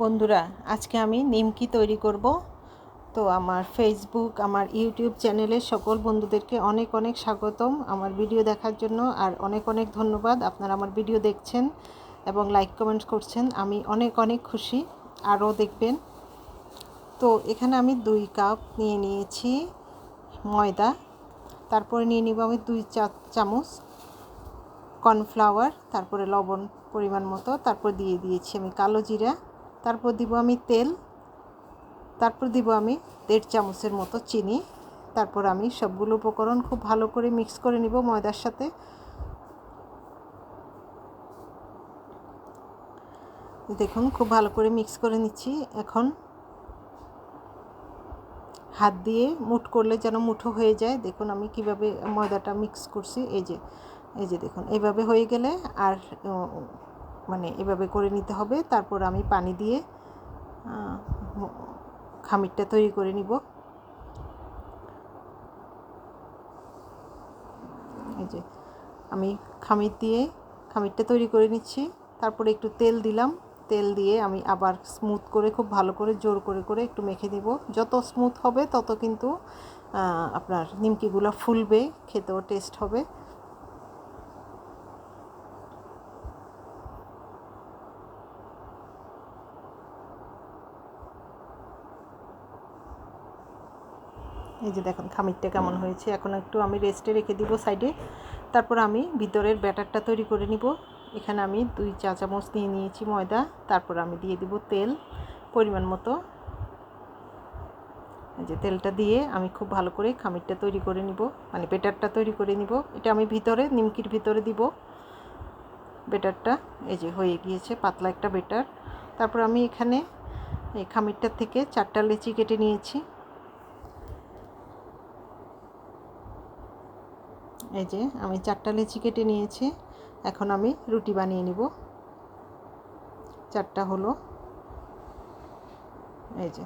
বন্ধুরা, আজকে আমি নিমকি তৈরি করব। তো আমার ফেসবুক আমার ইউটিউব চ্যানেলের সকল বন্ধুদেরকে অনেক অনেক স্বাগতম আমার ভিডিও দেখার জন্য, আর অনেক অনেক ধন্যবাদ আপনারা আমার ভিডিও দেখছেন এবং লাইক কমেন্ট করছেন, আমি অনেক অনেক খুশি। আরও দেখবেন। তো এখানে আমি দুই কাপ নিয়ে নিয়েছি ময়দা, তারপরে নিয়ে নিব আমি দুই চা, চামচ কর্নফ্লাওয়ার তারপরে লবণ পরিমাণ মতো, তারপর দিয়ে দিয়েছি আমি কালো জিরা। তারপর দিব আমি তেল, তারপর দিব আমি দেড় চামচের মতো চিনি, তারপর আমি সবগুলো উপকরণ খুব ভালো করে মিক্স করে নিব ময়দার সাথে। দেখুন, খুব ভালো করে মিক্স করে নিচ্ছি। এখন হাত দিয়ে মুঠ করলে যেন মুঠো হয়ে যায়। দেখুন, আমি কীভাবে ময়দাটা মিক্স করছি। এই যে এই যে দেখুন, এইভাবে হয়ে গেলে আর মানে এভাবে করে নিতে হবে। তারপর আমি পানি দিয়ে খামিরটা তৈরি করে নিব। এই যে, আমি খামির দিয়ে খামিরটা তৈরি করে নিচ্ছি। তারপরে একটু তেল দিলাম। তেল দিয়ে আমি আবার স্মুথ করে, খুব ভালো করে, জোর করে করে একটু মেখে দিব যত স্মুথ হবে, তত কিন্তু আপনার নিমকিগুলো ফুলবে, খেতেও টেস্ট হবে। এই যে দেখুন খামিরটা কেমন হয়েছে। এখন একটু আমি রেস্টে রেখে দিব সাইডে তারপর আমি ভিতরের ব্যাটারটা তৈরি করে নিব। এখানে আমি দুই চা চামচ নিয়ে নিয়েছি ময়দা। তারপর আমি দিয়ে দিব তেল পরিমাণ মতো। এই যে তেলটা দিয়ে আমি খুব ভালো করে খামিরটা তৈরি করে নিব। মানে বেটারটা তৈরি করে নিব। এটা আমি ভিতরে নিমকির ভিতরে দিব। বেটারটা এই যে হয়ে গিয়েছে পাতলা একটা বেটার তারপর আমি এখানে এই খামিরটার থেকে চারটা লেচি কেটে নিয়েছি। এই যে, আমি চারটা লেচি কেটে নিয়েছি। এখন আমি রুটি বানিয়ে নিব। চারটা হলো। এই যে।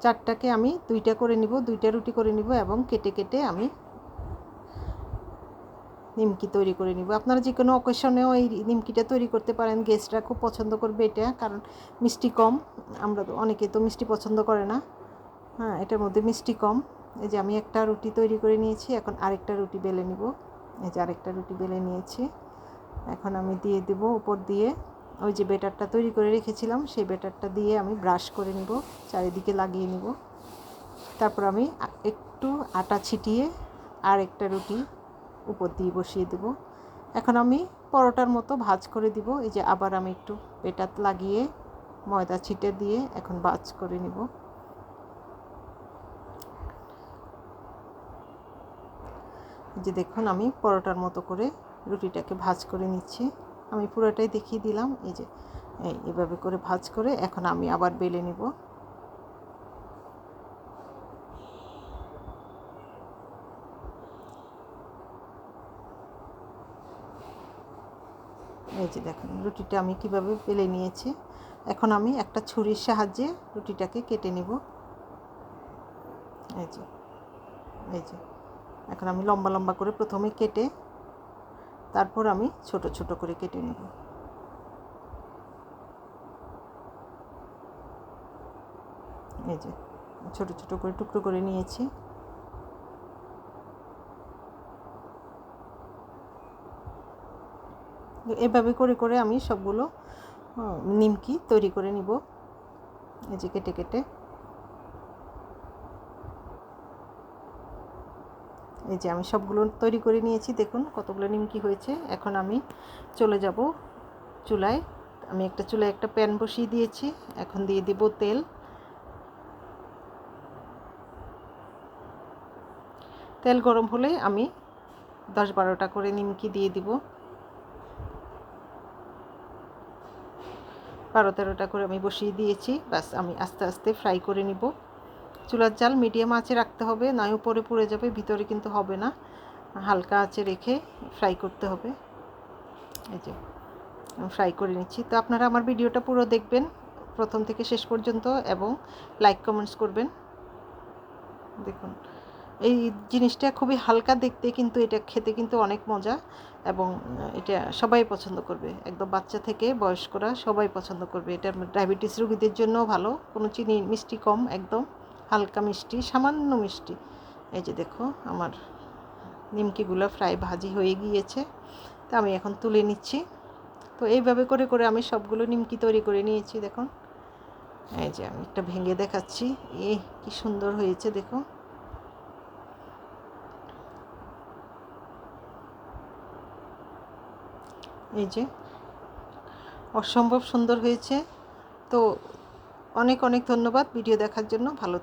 চারটাকে আমি দুইটা করে নিব, দুইটা রুটি করে নিব এবং কেটে কেটে আমি নিমকি তৈরি করে নিব। আপনারা যে কোনো অকেশনেও এই নিমকিটা তৈরি করতে পারেন। গেস্টরা খুব পছন্দ করবে এটা, কারণ মিষ্টি কম। আমরা তো অনেকে তো মিষ্টি পছন্দ করে না। হ্যাঁ এটার মধ্যে মিষ্টি কম। এই যে আমি একটা রুটি তৈরি করে নিয়েছি, এখন আরেকটা রুটি বেলে নিব। এই যে আরেকটা রুটি বেলে নিয়েছি। এখন আমি দিয়ে দেব উপর দিয়ে। ওই যে বেটারটা তৈরি করে রেখেছিলাম, সেই বেটারটা দিয়ে আমি ব্রাশ করে নিব, চারিদিকে লাগিয়ে নিব। তারপর আমি একটু আটা ছিটিয়ে আর একটা রুটি উপর দিয়ে বসিয়ে দেব। এখন আমি পরোটার মতো ভাজ করে দিব, এই যে আবার আমি একটু বেটার লাগিয়ে ময়দা ছিটে দিয়ে এখন ভাজ করে নিব। যে দেখুন, আমি পরোটার মতো করে রুটিটাকে ভাজ করে নিচ্ছি। আমি পুরোটাই দেখিয়ে দিলাম, এই যে, এই এভাবে করে ভাজ করে এখন আমি আবার বেলে নিব। এই যে দেখুন, রুটিটা আমি কীভাবে বেলে নিয়েছি। এখন আমি একটা ছুরির সাহায্যে রুটিটাকে কেটে নেব। এই যে এই যে। এখন আমি লম্বা লম্বা করে প্রথমে কেটে তারপর আমি ছোট ছোট করে কেটে নেব। এই যে, ছোট ছোট করে টুকরো করে নিয়েছি। এভাবে করে করে আমি সবগুলো নিমকি তৈরি করে নিব। এই যে কেটে কেটে। এই যে আমি সবগুলো তৈরি করে নিয়েছি, দেখুন কতগুলো নিমকি হয়েছে। এখন আমি চলে যাব চুলায়। আমি একটা চুলায় একটা প্যান বসিয়ে দিয়েছি, এখন দিয়ে দেব তেল। তেল গরম হলে আমি দশ বারোটা করে নিমকি দিয়ে দিব। বারো তেরোটা করে আমি বসিয়ে দিয়েছি, ব্যাস আমি আস্তে আস্তে ফ্রাই করে নিব। চুলার জাল মিডিয়াম আঁচে রাখতে হবে, নয় উপরে পুড়ে যাবে, ভিতরে কিন্তু হবে না। হালকা আঁচে রেখে ফ্রাই করতে হবে। এই যে ফ্রাই করে নিচ্ছি। তো আপনারা আমার ভিডিওটা পুরো দেখবেন, প্রথম থেকে শেষ পর্যন্ত, এবং লাইক কমেন্টস করবেন। দেখুন, এই জিনিসটা খুবই হালকা দেখতে কিন্তু এটা খেতে কিন্তু অনেক মজা, এবং এটা সবাই পছন্দ করবে। একদম বাচ্চা থেকে বয়স্করা সবাই পছন্দ করবে। এটা ডায়াবেটিস রোগীদের জন্য ভালো, কোনো চিনি মিষ্টি কম, একদম। হালকা মিষ্টি, সামান্য মিষ্টি। এই যে দেখো, আমার নিমকিগুলো ফ্রাই ভাজি হয়ে গিয়েছে। তা আমি এখন তুলে নিচ্ছি। তো এইভাবে করে করে আমি সবগুলো নিমকি তৈরি করে নিয়েছি, দেখুন। এই যে আমি একটা ভেঙে দেখাচ্ছি। এ কি সুন্দর হয়েছে, দেখো। এই যে, অসম্ভব সুন্দর হয়েছে। তো অনেক অনেক ধন্যবাদ ভিডিও দেখার জন্য। ভালো